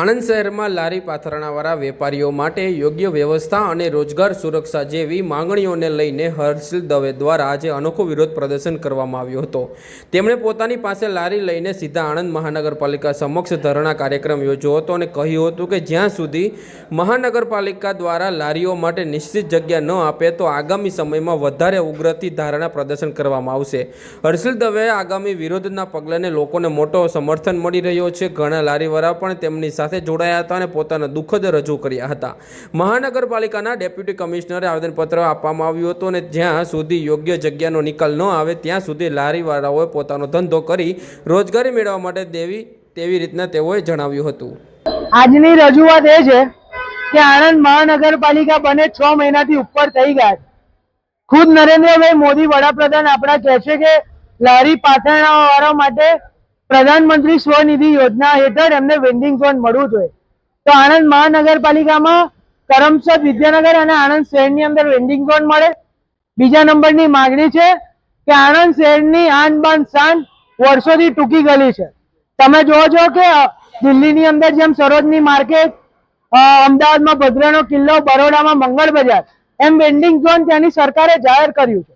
આણંદ શહેરમાં લારી પાથરણાવાળા વેપારીઓ માટે યોગ્ય વ્યવસ્થા અને રોજગાર સુરક્ષા જેવી માંગણીઓને લઈને હર્ષિલ દવે દ્વારા આજે અનોખો વિરોધ પ્રદર્શન કરવામાં આવ્યો હતો. તેમણે પોતાની પાસે લારી લઈને સીધા આણંદ મહાનગરપાલિકા સમક્ષ ધરણા કાર્યક્રમ યોજ્યો હતો અને કહ્યું હતું કે જ્યાં સુધી મહાનગરપાલિકા દ્વારા લારીઓ માટે નિશ્ચિત જગ્યા ન આપે તો આગામી સમયમાં વધારે ઉગ્રથી ધારણા પ્રદર્શન કરવામાં આવશે. હર્ષિલ દવે આગામી વિરોધના પગલાને લોકોને મોટો સમર્થન મળી રહ્યો છે. ઘણા લારીવાળા પણ તેમની સાથે જોડાયા હતા અને પોતાના દુઃખદ રજૂ કર્યા હતા. મહાનગરપાલિકાના ડેપ્યુટી કમિશનરે આવેદનપત્ર આપવામાં આવ્યું હતું અને જ્યાં સુધી યોગ્ય જગ્યાનો નિકાલ ન આવે, ત્યાં સુધી લારીવાળાઓએ પોતાનો ધંધો કરી રોજગારી મેળવવા માટે દેવી, તેવી રીતના તેઓએ જણાવ્યું હતું. આજની રજૂઆત એ છે કે આણંદ મહાનગરપાલિકા બને છ મહિનાથી ઉપર થઈ ગયા ખુદ નરેન્દ્રભાઈ મોદી વડાપ્રધાન આપણા કહે છે કે લારી પાથરણાવાળા માટે પ્રધાનમંત્રી સ્વનિધિ યોજના હેઠળ એમને વેન્ડિંગ ઝોન મળવું જોઈએ. તો આણંદ મહાનગરપાલિકામાં કરમસદ વિદ્યાનગર અને આણંદ શહેરની અંદર વેન્ડિંગ ઝોન મળે. બીજા નંબરની માગણી છે કે આણંદ શહેરની આન બાન શાન વર્ષોથી ટૂંકી ગલી છે. તમે જોવો છો કે દિલ્હીની અંદર જેમ સરોજની માર્કેટ અમદાવાદમાં ભદ્રનો કિલ્લો, બરોડામાં મંગળ બજાર, એમ વેન્ડિંગ ઝોન ત્યાંની સરકારે જાહેર કર્યું છે.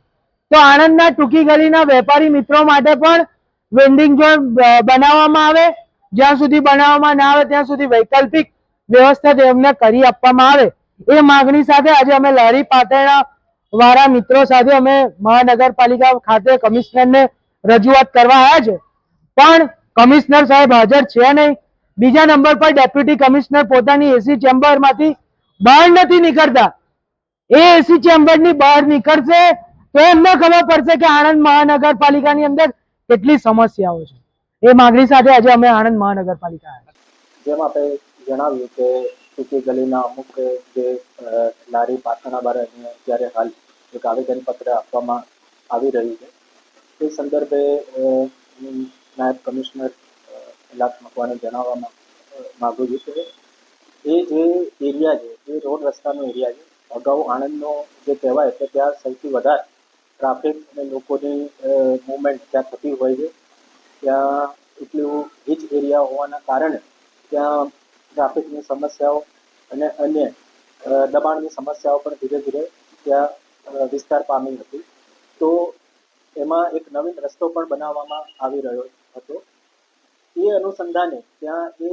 તો આણંદના ટૂંકી ગલીના વેપારી મિત્રો માટે પણ વેન્ડિંગ ઝોન બનાવવામાં આવે, જ્યાં સુધી બનાવવામાં ના આવે, ત્યાં સુધી વૈકલ્પિક વ્યવસ્થા તેમને કરી આપવામાં આવે, એ માગણી સાથે આજે અમે લહેરી પાટણના વાળા મિત્રો સાથે અમે મહાનગરપાલિકા ખાતે કમિશનરને રજૂઆત કરવા આવ્યા છે. પણ કમિશનર સાહેબ હાજર છે નહીં. બીજા નંબર પર ડેપ્યુટી કમિશનર પોતાની એસી ચેમ્બરમાંથી બહાર નથી નીકળતા. એ એસી ચેમ્બરની બહાર નીકળશે તો એમને ખબર પડશે કે આણંદ મહાનગરપાલિકાની અંદર કેટલી સમસ્યાઓ છે. એ માંગણી સાથે આજે અમે આણંદ મહાનગરપાલિકા આવ્યા જેમ આપણે જણાવ્યું કે ટૂંકી ગલીના અમુક જે લારી પાથરણા બારે અત્યારે હાલ એક આવેદનપત્ર આપવામાં આવી રહ્યું છે. તે સંદર્ભે નાયબ કમિશનર લાખ મકવાને જણાવવામાં અ, માગું છું કે એ જે એરિયા છે એ રોડ રસ્તાનો એરિયા છે અગાઉ આણંદનો જે કહેવાય કે ત્યાં સૌથી વધારે ટ્રાફિક અને લોકોની મુવમેન્ટ ત્યાં થતી હોય છે. ત્યાં એટલું ગીચ એરિયા હોવાના કારણે ત્યાં ટ્રાફિકની સમસ્યાઓ અને અન્ય દબાણની સમસ્યાઓ પણ ધીરે ધીરે ત્યાં વિસ્તાર પામી હતી. તો એમાં એક નવીન રસ્તો પણ બનાવવામાં આવી રહ્યો હતો. એ અનુસંધાને ત્યાં એ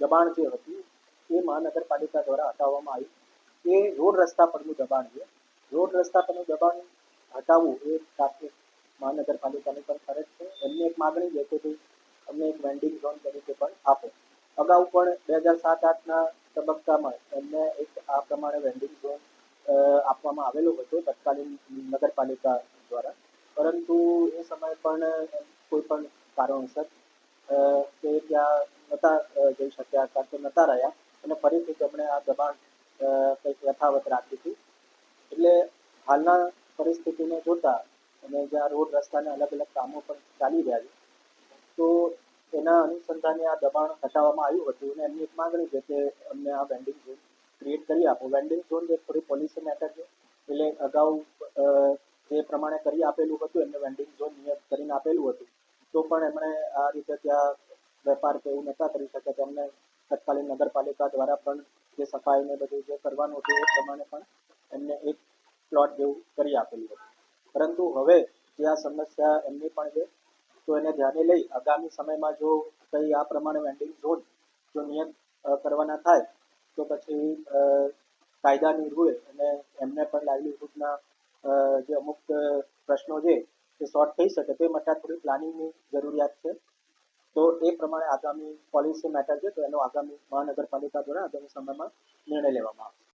દબાણ જે હતું, એ મહાનગરપાલિકા દ્વારા હટાવવામાં આવ્યું એ રોડ રસ્તા પરનું દબાણ છે. રોડ રસ્તા પરનું દબાણ હટાવવું એ પ્રાથમિક મહાનગરપાલિકાની પણ ફરજ છે. એમની એક માગણી છે કે ભાઈ અમને એક વેન્ડિંગ ઝોન તરીકે પણ આપો. અગાઉ પણ બે હજાર સાત આઠના તબક્કામાં એમને એક આ પ્રમાણે વેન્ડિંગ ઝોન આપવામાં આવેલો હતો તત્કાલીન નગરપાલિકા દ્વારા. પરંતુ એ સમયે પણ કોઈ પણ કારણોસર તે ત્યાં નહોતા જઈ શક્યા કાં તો નહોતા રહ્યા. અને ફરીથી તેમણે આ દબાણ કંઈક યથાવત રાખ્યું હતું. એટલે હાલના પરિસ્થિતિને જોતા અને જ્યાં રોડ રસ્તાને અલગ અલગ કામો પણ ચાલી રહ્યા છે, તો એના અનુસંધાને આ દબાણ હટાવવામાં આવ્યું હતું અને એમની એક માગણી છે કે અમને આ વેન્ડિંગ ઝોન ક્રિએટ કરી આપો. વેન્ડિંગ ઝોન જે થોડી પોલિસી મેટર છે, એટલે અગાઉ જે પ્રમાણે કરી આપેલું હતું, એમને વેન્ડિંગ ઝોન નિયત કરીને આપેલું હતું, તો પણ એમણે આ રીતે ત્યાં વેપાર કે એવું નહોતા કરી શકે તેમને તત્કાલીન નગરપાલિકા દ્વારા પણ જે સફાઈ ને બધું જે કરવાનું હતું એ પ્રમાણે પણ એમને એક પ્લોટ જેવું કરી આપેલું હતું. પરંતુ હવે જે આ સમસ્યા એમની પણ છે, તો એને ધ્યાને લઈ આગામી સમયમાં જો કંઈ આ પ્રમાણે વેન્ડિંગ ઝોન જો નિયત કરવાના થાય, તો પછી કાયદા કાયદાની રૂએ અને એમને પણ લાઇવલીહુડના જે અમુક પ્રશ્નો છે તે સોર્ટ થઈ શકે. તે માટે થોડી પ્લાનિંગની જરૂરિયાત છે. તો એ પ્રમાણે આગામી પોલિસી મેટર છે, તો એનો આગામી મહાનગરપાલિકા દ્વારા આગામી સમયમાં નિર્ણય લેવામાં આવશે.